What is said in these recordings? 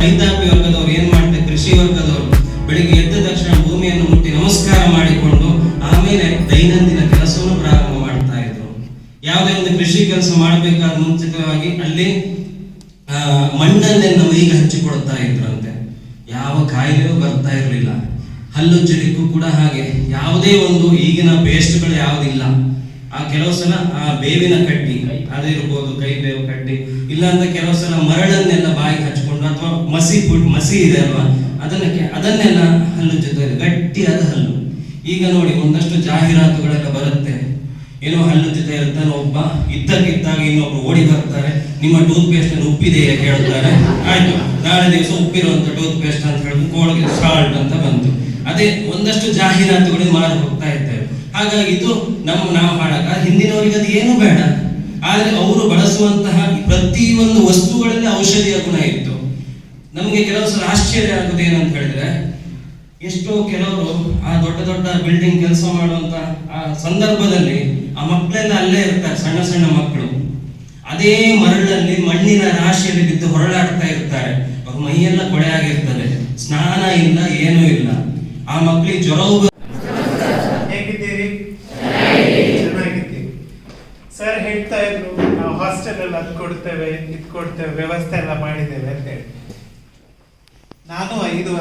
ರೈತಾಪಿ ವರ್ಗದವರು ಏನ್ ಮಾಡ್ತಾರೆ? ಕೃಷಿ ವರ್ಗದವರು ಬೆಳಿಗ್ಗೆ ಎದ್ದ ತಕ್ಷಣ ಭೂಮಿಯನ್ನು ಮುಟ್ಟಿ ನಮಸ್ಕಾರ ಮಾಡಿಕೊಂಡು ಆಮೇಲೆ ದೈನಂದಿನ ಕೆಲಸವನ್ನು ಪ್ರಾರಂಭ ಮಾಡ್ತಾ ಇದ್ರು. ಯಾವುದೇ ಒಂದು ಕೃಷಿ ಕೆಲಸ ಮಾಡಬೇಕಾದ ಮುಂಚಿತವಾಗಿ ಅಲ್ಲಿ ಆ, ಮಣ್ಣನ್ನೆಲ್ಲ ಮೈಗೆ ಹಚ್ಚಿಕೊಡ್ತಾ ಇದ್ರಂತೆ. ಯಾವ ಕಾಯಿಲೆಯೂ ಬರ್ತಾ ಇರಲಿಲ್ಲ. ಹಲ್ಲುಜ್ಜಲಿಕ್ಕೂ ಕೂಡ ಹಾಗೆ. ಯಾವುದೇ ಒಂದು ಈಗಿನ ಪೇಸ್ಟ್ಗಳು ಯಾವುದಿಲ್ಲ. ಆ ಕೆಲವು ಸಲ ಆ ಬೇವಿನ ಕಡ್ಡಿ ಅದಿರ್ಬೋದು ಕೈ ಬೇವು ಕಡ್ಡಿ ಇಲ್ಲ ಅಂತ ಕೆಲವು ಸಲ ಮರಳನ್ನೆಲ್ಲ ಬಾಯಿಗೆ ಅಥವಾ ಮಸಿ ಪುಡ್ ಮಸಿ ಇದೆ ಅಲ್ವಾ? ಅದನ್ನಕ್ಕೆ ಅದನ್ನೆಲ್ಲ ಹಲ್ಲು ಜೊತೆ ಗಟ್ಟಿಯಾದ ಹಲ್ಲು. ಈಗ ನೋಡಿ, ಒಂದಷ್ಟು ಜಾಹೀರಾತುಗಳೆಲ್ಲ ಬರುತ್ತೆ. ಏನೋ ಹಲ್ಲು ಜೊತೆ ಇರ್ತಾನೆ ಒಬ್ಬ ಇದ್ದಕ್ಕಿದ್ದಾಗ ಇನ್ನೊಬ್ರು ಓಡಿ ಬರ್ತಾರೆ. ನಿಮ್ಮ ಟೂತ್ ಪೇಸ್ಟ್ ಉಪ್ಪಿದೆಯಾ ಕೇಳ್ತಾರೆ ಆಯ್ತು, ನಾಳೆ ದಿವಸ ಉಪ್ಪಿರುವಂತ ಟೂತ್ ಪೇಸ್ಟ್ ಅಂತ ಹೇಳಿದ್ರು ಕೋಳಿಗೆ ಸಾಲ್ಟ್ ಅಂತ ಬಂತು. ಅದೇ ಒಂದಷ್ಟು ಜಾಹೀರಾತುಗಳು ಮಾರು ಹೋಗ್ತಾ ಇದ್ದೇವೆ ಹಾಗಾಗಿ ಇದು ನಮ್ಮ, ನಾವು ಮಾಡಕ ಹಿಂದಿನವರಿಗೆ ಅದು ಏನು ಬೇಡ. ಆದ್ರೆ ಅವರು ಬಳಸುವಂತಹ ಪ್ರತಿಯೊಂದು ವಸ್ತುಗಳಲ್ಲಿ ಔಷಧಿಯ ಗುಣ ಇತ್ತು. ನಮಗೆ ಕೆಲವು ಸಲ ಆಶ್ಚರ್ಯ ಆಗುದು ಏನಂತ ಹೇಳಿದ್ರೆ, ಎಷ್ಟೋ ಕೆಲವರು ಆ ದೊಡ್ಡ ದೊಡ್ಡ ಬಿಲ್ಡಿಂಗ್ ಕೆಲಸ ಮಾಡುವಂತ ಆ ಸಂದರ್ಭದಲ್ಲಿ ಆ ಮಕ್ಕಳೆಲ್ಲ ಅಲ್ಲೇ ಇರ್ತಾರೆ, ಸಣ್ಣ ಸಣ್ಣ ಮಕ್ಕಳು. ಅದೇ ಮರಳಲ್ಲಿ ಮಣ್ಣಿನ ರಾಶಿಯಲ್ಲಿ ಬಿದ್ದು ಹೊರಳಾಡ್ತಾ ಇರ್ತಾರೆ. ಅವ್ರ ಮೈಯೆಲ್ಲ ಕೊಳೆ ಆಗಿರ್ತದೆ. ಸ್ನಾನ ಇಲ್ಲ, ಏನೂ ಇಲ್ಲ. ಆ ಮಕ್ಕಳಿಗೆ ಜ್ವರವು ಸರ್ ಹೇಳ್ತಾ ಇದ್ರು, ನಾವು ಹಾಸ್ಟೆಲ್ ಅಲ್ಲಿ ಅದ್ ಕೊಡ್ತೇವೆ ಇದ್ ಕೊಡ್ತೇವೆ ವ್ಯವಸ್ಥೆ ಎಲ್ಲ ಮಾಡಿದ್ದೇವೆ.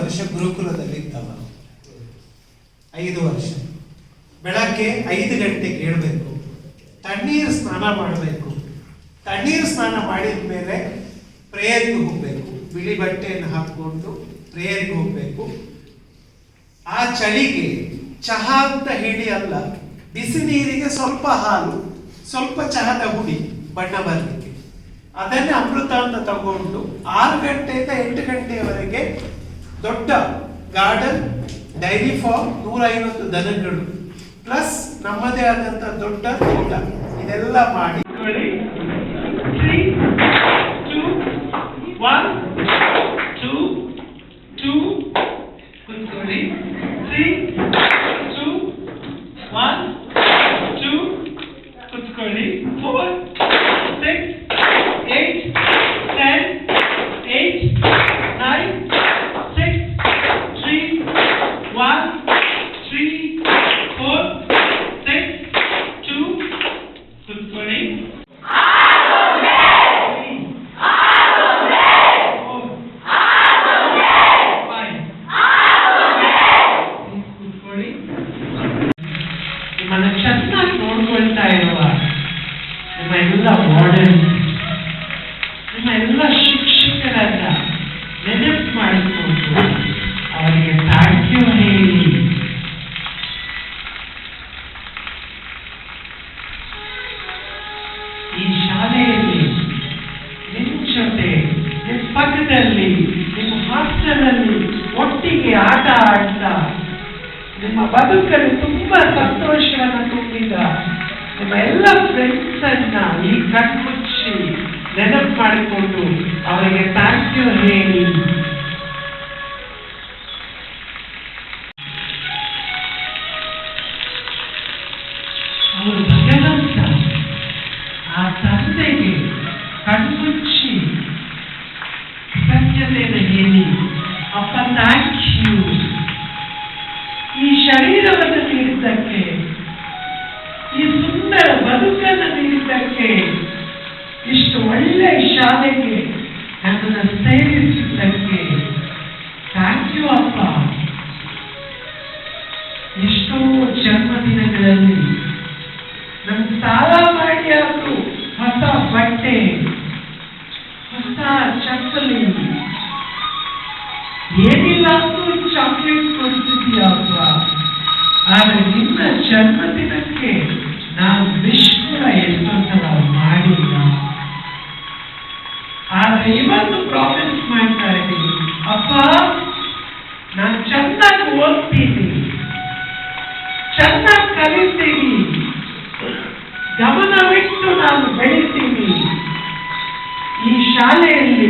ವರ್ಷ ಗುರುಕುಲದಲ್ಲಿ ಇದ್ದವ ಐದು ವರ್ಷ. ಬೆಳಗ್ಗೆ ಐದು ಗಂಟೆಗೆ ಏಳಬೇಕು. ತಣ್ಣೀರು ಸ್ನಾನ ಮಾಡಬೇಕು. ತಣ್ಣೀರು ಸ್ನಾನ ಮಾಡಿದ ಮೇಲೆ ಪ್ರೇಯರ್ಗೆ ಹೋಗ್ಬೇಕು. ಬಿಳಿ ಬಟ್ಟೆಯನ್ನು ಹಾಕೊಂಡು ಪ್ರೇಯರ್ಗೆ ಹೋಗ್ಬೇಕು. ಆ ಚಳಿಗೆ ಚಹಾ ಅಂತ ಹೇಳಿ ಅಲ್ಲ, ಬಿಸಿ ನೀರಿಗೆ ಸ್ವಲ್ಪ ಹಾಲು, ಸ್ವಲ್ಪ ಚಹಾದ ಹುಡಿ, ಬಣ್ಣ ಬರಲಿಕ್ಕೆ. ಅದನ್ನೇ ಅಮೃತ ಅಂತ ತಗೊಂಡು ಆರು ಗಂಟೆಯಿಂದ ಎಂಟು ಗಂಟೆಯವರೆಗೆ ದೊಡ್ಡ ಗಾರ್ಡನ್ ಡೈರಿ ಫಾರ್ಮ್ ನೂರ ಐವತ್ತು ದನಗಳು ಪ್ಲಸ್ ನಮ್ಮದೇ ಆದಂತ ದೊಡ್ಡ ತೋಟ. ಇದೆಲ್ಲ ಮಾಡಿ. ಥ್ಯಾಂಕ್ ಯು ಈ ಶರೀರವನ್ನು ನೀಡಿದ್ದಕ್ಕೆ ಈ ಸುಂದರ ಬದುಕನ್ನು ನೀಡಿದ್ದಕ್ಕೆ ಇಷ್ಟು ಒಳ್ಳೆ ಶಾಲೆಗೆ ಸೇರಿಸಿದ್ದಕ್ಕೆ ಥ್ಯಾಂಕ್ ಯು ಅಪ್ಪ. ಎಷ್ಟೋ ಜನ್ಮದಿನಗಳಲ್ಲಿ ನಮ್ ಸಾಲ ಮಾಡಿ ಚಪ್ಪಲಿ ಏನಿಲ್ಲ ಅಂದ್ರೂ ಚಾಕ್ಲೇಟ್ ಕೊಡ್ತಿದ್ಯಪ್ಪ ಆದ್ರೆ ನಿನ್ನ ಜನ್ಮದಿನಕ್ಕೆ ನಾನು ವಿಶ್ ಕೂಡ ಮಾಡಿ ಆದ್ರೆ ಇವತ್ತು ಪ್ರಾಮಿಸ್ ಮಾಡ್ತಾ ಇದ್ದೀನಿ. ಅಪ್ಪ, ನಾನು ಚೆನ್ನಾಗಿ ಓದ್ತೀನಿ ಚೆನ್ನಾಗಿ ಕಲಿತೀನಿ. ಗಮನವಿಟ್ಟು ನಾನು ಬೆಳಿತೀನಿ. ಈ ಶಾಲೆಯಲ್ಲಿ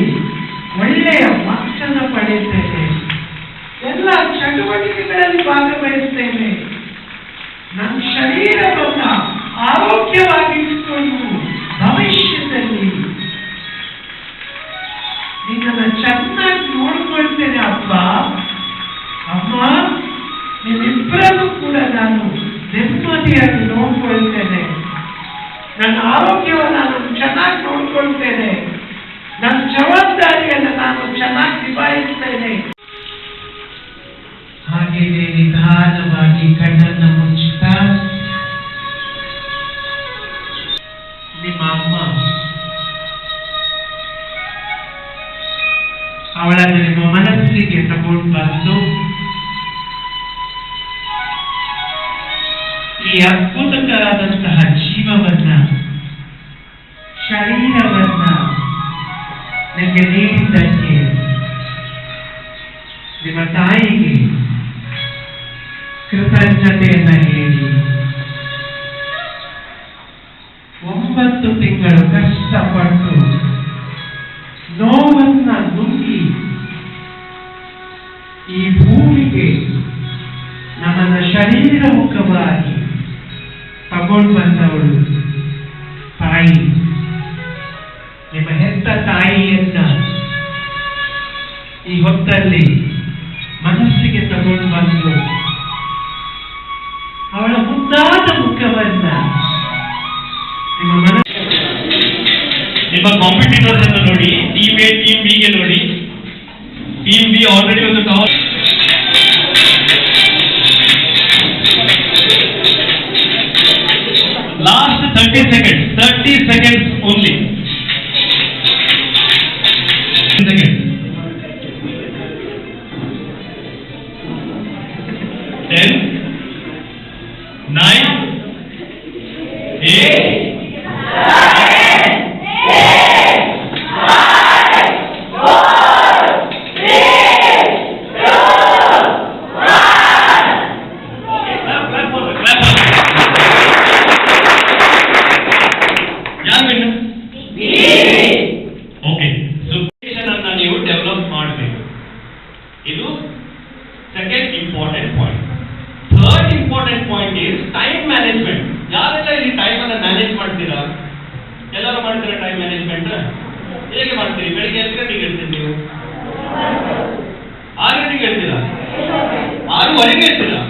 ಒಳ್ಳೆಯ ವಾಚನ ಪಡೆಯುತ್ತೇನೆ. ಎಲ್ಲ ಚಟುವಟಿಕೆಗಳಲ್ಲಿ ಭಾಗವಹಿಸ್ತೇನೆ. ನನ್ನ ಶರೀರವನ್ನ ಅದನ್ನ ಚೆನ್ನಾಗಿ ನೋಡ್ಕೊಳ್ತೇನೆ ಅಪ್ಪ ಅಮ್ಮ ನಿಮ್ಮಿಬ್ಬರನ್ನು ಕೂಡ ನಾನು ನೆಮ್ಮದಿಯಾಗಿ ನೋಡ್ಕೊಳ್ತೇನೆ ನನ್ನ ಆರೋಗ್ಯವನ್ನು ನಾನು ಚೆನ್ನಾಗಿ ನೋಡ್ಕೊಳ್ತೇನೆ ನನ್ನ ಜವಾಬ್ದಾರಿಯನ್ನು ನಾನು ಚೆನ್ನಾಗಿ ನಿಭಾಯಿಸ್ತೇನೆ ಹಾಗೆಯೇ ನಿಧಾನವಾಗಿ ಕಣ್ಣನ್ನು ನಿಮ್ಮ ಮನಸ್ಸಿಗೆ ತಗೊಂಡು ಬಂದು ಈ ಅದ್ಭುತಕರಾದಂತಹ ಜೀವವನ್ನ ಶರೀರವನ್ನ ನಿಮಗೆ ನೀಡಿದ್ದಕ್ಕೆ ನಿಮ್ಮ ತಾಯಿಗೆ ಕೃತಜ್ಞತೆಯನ್ನ ಹೇಳಿ ತಗೊಂಡು ಬಂದವಳು ತಾಯಿ, ನಿಮ್ಮ ಹೆತ್ತ ತಾಯಿಯನ್ನ ಈ ಹೊತ್ತಲ್ಲಿ ಮನಸ್ಸಿಗೆ ತಗೊಂಡು ಬಂದು ಅವಳ ಮುದ್ದಾದ ಮುಖವನ್ನ ನಿಮ್ಮ ಮನಸ್ಸು ನಿಮ್ಮ ಕಾಂಪಿಟೇಟರ್ಸ್ ಅನ್ನು ನೋಡಿ ಟೀಮ್ ಎ ಟೀಮ್ ಬಿ ಗೆ ನೋಡಿ. ಟೀಮ್ ಬಿ ಆಲ್ರೆಡಿ ಒಂದು ಮಾಡ್ತೀರಾ ಟೈಮ್ ಮ್ಯಾನೇಜ್ಮೆಂಟ್ ಹೇಗೆ ಮಾಡ್ತೀರಿ? ಬೆಳಿಗ್ಗೆ ಎಷ್ಟು ಗಂಟೆಗೆ ಹೇಳ್ತೀರಿ ನೀವು? ಆರು ಗಂಟೆಗೆ ಹೇಳ್ತೀರಾ ಆರೂವರೆಗೆ ಹೇಳ್ತೀರಾ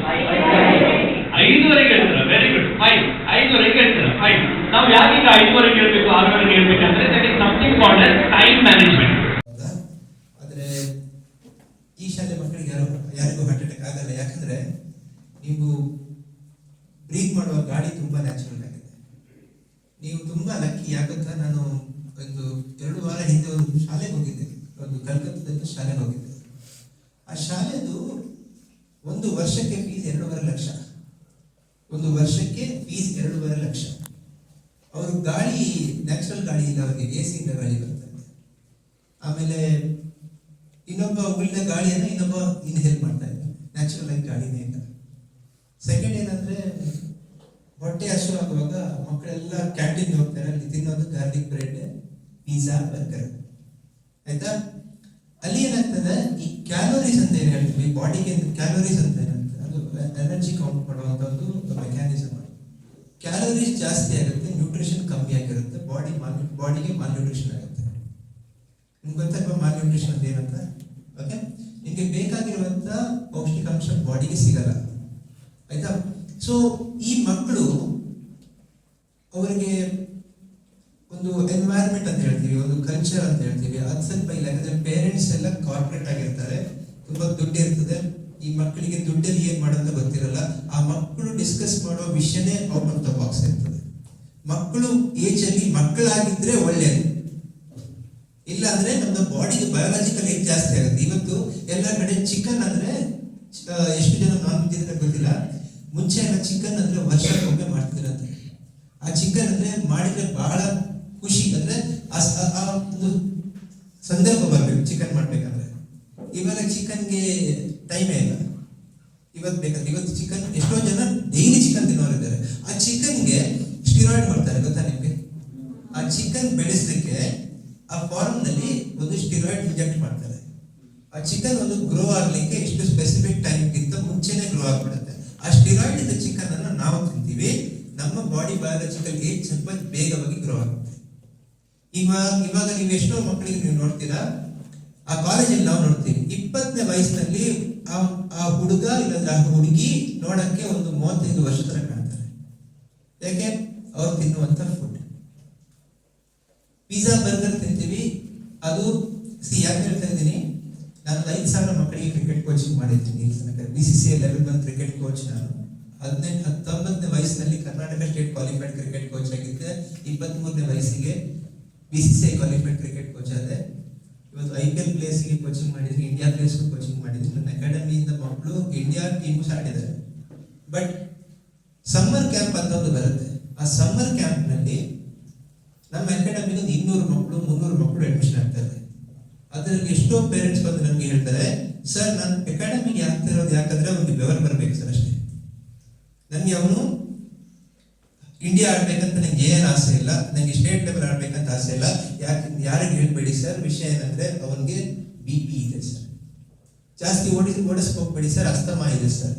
ಐದುವರೆಗೆ ಹೇಳ್ತೀರಾ ವೆರಿ ಗುಡ್ ಫೈನ್ ಐದುವರೆಗೆ ಹೇಳ್ತೀರಾ ಫೈನ್ ನಾವು ಯಾಕೀಗ ಐದುವರೆಗೆ ಹೇಳ್ಬೇಕು ಆರೂವರೆಗೆ ಹೇಳ್ಬೇಕಂದ್ರೆ that is something called as time management ಈ ಶಾಲೆ ಮಕ್ಕಳಿಗೆ ಯಾರು ಯಾರಿಗೂ ಹಾರ್ಟ್ ಆಗಲ್ಲ. ಯಾಕಂದ್ರೆ ನೀವು ಬ್ರೀತ್ ಮಾಡುವ ಗಾಡಿ ತುಂಬಾ ನ್ಯಾಚುರಲ್ ನೀವು ತುಂಬಾ ಲಕ್ಕಿ ಯಾಕಂತ ನಾನು ಒಂದು ಎರಡು ವಾರ ಹಿಂದೆ ಒಂದು ಶಾಲೆಗೆ ಹೋಗಿದ್ದೆ. ಒಂದು ಕಲ್ಕತ್ತಾದಲ್ಲಿ ಶಾಲೆಗೆ ಹೋಗಿದ್ದೆ. ಆ ಶಾಲೆದು ಒಂದು ವರ್ಷಕ್ಕೆ ಫೀಸ್ ಎರಡೂವರೆ ಲಕ್ಷ. ಒಂದು ವರ್ಷಕ್ಕೆ ಫೀಸ್ ಎರಡೂವರೆ ಲಕ್ಷ. ಅವರು ಗಾಳಿ ನ್ಯಾಚುರಲ್ ಗಾಳಿ ಇಲ್ಲ ಅವರಿಗೆ ಎ ಸಿಯಿಂದ ಗಾಳಿ ಬರ್ತದೆ. ಆಮೇಲೆ ಇನ್ನೊಬ್ಬ ಉಳಿದ ಗಾಳಿಯನ್ನು ಇನ್ನೊಬ್ಬ ಇನ್ಹೇಲ್ ಮಾಡ್ತಾ ಇದ್ದಾರೆ ನ್ಯಾಚುರಲ್ ಆಗಿ ಗಾಳಿನೇ ಇಲ್ಲ. ಸೆಕೆಂಡ್ ಏನಂದ್ರೆ ಹೊಟ್ಟೆ ಹಸು ಆಗುವಾಗ ಮಕ್ಕಳೆಲ್ಲ ಕ್ಯಾಂಟೀನ್ ಹೋಗ್ತಾರೆ ಅಲ್ಲಿ ತಿನ್ನೋದು ಗಾರ್ಲಿಕ್ ಬ್ರೆಡ್, ಪಿಜ್ಜಾ, ಬರ್ಗರ್. ಆಯ್ತಾ? ಅಲ್ಲಿ ಏನಾಗ್ತದೆ? ಈ ಕ್ಯಾಲೋರೀಸ್ ಅಂತ ಏನ್ ಹೇಳ್ತೀವಿ? ಬಾಡಿಗೆ ಕ್ಯಾಲೋರೀಸ್ ಅಂತ ಏನಂತ ಅದು ಎನರ್ಜಿ ಕೌಂಟ್ ಮಾಡುವಂತ ಒಂದು ಮೆಕ್ಯಾನಿಸಮ್ ಕ್ಯಾಲೋರೀಸ್ ಜಾಸ್ತಿ ಆಗುತ್ತೆ, ನ್ಯೂಟ್ರಿಷನ್ ಕಮ್ಮಿ ಆಗಿರುತ್ತೆ, ಬಾಡಿ ಬಾಡಿಗೆ ಮಾಲ್ ನ್ಯೂಟ್ರಿಷನ್ ಆಗುತ್ತೆ. ನಿಮ್ಗೆ ಗೊತ್ತಾಗ ಮಾಲ್ ನ್ಯೂಟ್ರಿಷನ್ ಅಂತ ಏನಂತ? ಓಕೆ? ನಿಮಗೆ ಬೇಕಾಗಿರುವಂತ ಪೌಷ್ಟಿಕಾಂಶ ಬಾಡಿಗೆ ಸಿಗಲ್ಲ. ಆಯ್ತಾ? ಸೊ ಈ ಮಕ್ಕಳು ಅವರಿಗೆ ಒಂದು ಎನ್ವೈರ್ಮೆಂಟ್ ಅಂತ ಹೇಳ್ತೀವಿ, ಒಂದು ಕಲ್ಚರ್ ಅಂತ ಹೇಳ್ತೀವಿ. ಅದು ಸ್ವಲ್ಪ ಇಲ್ಲ, ಯಾಕಂದ್ರೆ ಪೇರೆಂಟ್ಸ್ ಎಲ್ಲ ಕಾರ್ಪೊರೇಟ್ ಆಗಿರ್ತಾರೆ. ತುಂಬಾ ದುಡ್ಡು ಇರ್ತದೆ. ಈ ಮಕ್ಕಳಿಗೆ ದುಡ್ಡಲ್ಲಿ ಏನ್ ಮಾಡೋದು ಗೊತ್ತಿರಲ್ಲ. ಆ ಮಕ್ಕಳು ಡಿಸ್ಕಸ್ ಮಾಡೋ ವಿಷಯನೇ ಔಟ್ ಆಫ್ ಬಾಕ್ಸ್ ಇರ್ತದೆ. ಮಕ್ಕಳು ಏಜ್ ಅಲ್ಲಿ ಮಕ್ಕಳಾಗಿದ್ರೆ ಒಳ್ಳೇದು. ಇಲ್ಲ ಅಂದ್ರೆ ನಮ್ಮ ಬಾಡಿಗೆ ಬಯೋಲಾಜಿಕಲ್ ಏಜ್ ಜಾಸ್ತಿ ಆಗುತ್ತೆ. ಇವತ್ತು ಎಲ್ಲ ಕಡೆ ಚಿಕನ್ ಅಂದ್ರೆ ಎಷ್ಟು ಜನ ನಾನ್ ತಿಂದ್ರೆ ಗೊತ್ತಿಲ್ಲ. ಮುಂಚೆ ಚಿಕನ್ ಅಂದ್ರೆ ವರ್ಷಕ್ಕೊಮ್ಮೆ ಮಾಡ್ತಿರಂತೆ ಆ ಚಿಕನ್ ಅಂದ್ರೆ ಮಾಡಿದ್ರೆ ಬಹಳ ಖುಷಿ ಅಂದ್ರೆ ಆ ಒಂದು ಸಂದರ್ಭ ಬರ್ಬೇಕು ಚಿಕನ್ ಮಾಡ್ಬೇಕಂದ್ರೆ. ಇವಾಗ ಚಿಕನ್ಗೆ ಟೈಮೇ ಇಲ್ಲ. ಇವತ್ತು ಬೇಕಂದ್ರೆ, ಇವತ್ತು ಚಿಕನ್ ಎಷ್ಟೋ ಜನ ಡೈಲಿ ಚಿಕನ್ ತಿನ್ನೋರಿದ್ದಾರೆ ಆ ಚಿಕನ್ಗೆ ಸ್ಟಿರಾಯ್ಡ್ ಮಾಡ್ತಾರೆ, ಗೊತ್ತಾ ನಿಮಗೆ? ಆ ಚಿಕನ್ ಬೆಳೆಸಲಿಕ್ಕೆ ಆ ಫಾರ್ಮ್ನಲ್ಲಿ ಒಂದು ಸ್ಟಿರಾಯ್ಡ್ ಇಂಜೆಕ್ಟ್ ಮಾಡ್ತಾರೆ. ಆ ಚಿಕನ್ ಒಂದು ಗ್ರೋ ಆಗ್ಲಿಕ್ಕೆ ಎಷ್ಟು ಸ್ಪೆಸಿಫಿಕ್ ಟೈಮ್ ಗಿಂತ ಮುಂಚೆನೆ ಗ್ರೋ ಆಗ್ಬಿಡುತ್ತೆ. ಆ ಸ್ಟಿರಾಯ್ಡ್ ಚಿಕನ್ ಅನ್ನು ನಾವು ತಿಂತೀವಿ. ನಮ್ಮ ಬಾಡಿ ಬಯಾಲಜಿಕಲ್ ಏಜ್ ಸ್ವಲ್ಪ ಬೇಗವಾಗಿ ಗ್ರೋ ಆಗುತ್ತೆ ಇವಾಗ ಇವಾಗ ನೀವು ಎಷ್ಟೋ ಮಕ್ಕಳಿಗೆ ನೀವು ನೋಡ್ತೀರಾ, ಆ ಕಾಲೇಜಲ್ಲಿ ನಾವು ನೋಡ್ತೀವಿ. ಇಪ್ಪತ್ತನೇ ವಯಸ್ಸಿನಲ್ಲಿ ಆ ಆ ಹುಡುಗ ಇಲ್ಲಾಂದ್ರೆ ಆ ಹುಡುಗಿ ನೋಡಕ್ಕೆ ಒಂದು ಮೂವತ್ತೈದು ವರ್ಷ ತರ ಕಾಣ್ತಾರೆ. ಯಾಕೆ? ಅವ್ರು ತಿನ್ನುವಂತ ಫುಡ್ ಪಿಜ್ಜಾ ಬರ್ಗರ್ ತಿಂತೀವಿ. ಅದು ಸಿ ಯಾಕೆ ಹೇಳ್ತಾ ಇದ್ದೀನಿ? ನಾನು ಐದು ಸಾವಿರ ಮಕ್ಕಳಿಗೆ ಕ್ರಿಕೆಟ್ ಕೋಚಿಂಗ್ ಮಾಡಿದ್ದೀನಿ. ಬಿ ಸಿ ಸಿ ಲೆವೆಲ್ ಬಂದು ಕ್ರಿಕೆಟ್ ಕೋಚ್ ನಾನು. ಹದಿನೆಂಟು ಹತ್ತೊಂಬತ್ತನೇ ವಯಸ್ಸಿನಲ್ಲಿ Karnataka state qualified cricket coach ಆಗಿದ್ದೆ. ಇಪ್ಪತ್ತ್ಮೂರನೇ ವಯಸ್ಸಿಗೆ B C qualified cricket coach ಆದೆ. ಇವತ್ತು ಐ ಪಿ ಎಲ್ ಪ್ಲೇಸ್ಗೆ ಕೋಚಿಂಗ್ ಮಾಡಿದ್ರು ಇಂಡಿಯಾ ಪ್ಲೇಸ್ಗೂ ಕೋಚಿಂಗ್ ಮಾಡಿದ್ರು. ನನ್ನ ಅಕಾಡೆಮಿಯಿಂದ ಮಕ್ಕಳು ಇಂಡಿಯಾ ಟೀಮು ಆಡಿದ್ದಾರೆ ಬಟ್ ಸಮ್ಮರ್ ಕ್ಯಾಂಪ್ ಅಂತ ಒಂದು ಬರುತ್ತೆ. ಆ ಸಮ್ಮರ್ ಕ್ಯಾಂಪ್ನಲ್ಲಿ ನಮ್ಮ ಅಕಾಡೆಮಿಗೆ ಒಂದು ಇನ್ನೂರು ಮಕ್ಕಳು, ಮುನ್ನೂರು ಮಕ್ಕಳು ಅಡ್ಮಿಷನ್ ಆಗ್ತಾರೆ ಅದರಲ್ಲಿ ಎಷ್ಟೋ ಪೇರೆಂಟ್ಸ್ ಬಂದು ನಮ್ಗೆ ಹೇಳ್ತಾರೆ ಸರ್ ನಾನು ಅಕಾಡೆಮಿಗೆ ಆಗ್ತಿರೋದು ಯಾಕಂದ್ರೆ ಅವ್ನಿಗೆ ಬೆವರ್ ಬರಬೇಕು ಸರ್ ಅಷ್ಟೇ. ನನಗೆ ಅವನು ಇಂಡಿಯಾ ಆಡ್ಬೇಕಂತ ನಂಗೆ ಏನು ಆಸೆ ಇಲ್ಲ ನನಗೆ ಸ್ಟೇಟ್ ಲೆವೆಲ್ ಆಡ್ಬೇಕಂತ ಆಸೆ ಇಲ್ಲ. ಯಾಕೆ, ಯಾರಿಗೆ ಹೇಳ್ಬೇಡಿ ಸರ್ ವಿಷಯ ಏನಂದ್ರೆ ಅವನಿಗೆ ಬಿ ಪಿ ಇದೆ ಸರ್ ಜಾಸ್ತಿ ಓಡಿಸಿ ಓಡಿಸ್ಕೋಗ್ಬೇಡಿ ಸರ್ ಅಸ್ತಮ ಇದೆ ಸರ್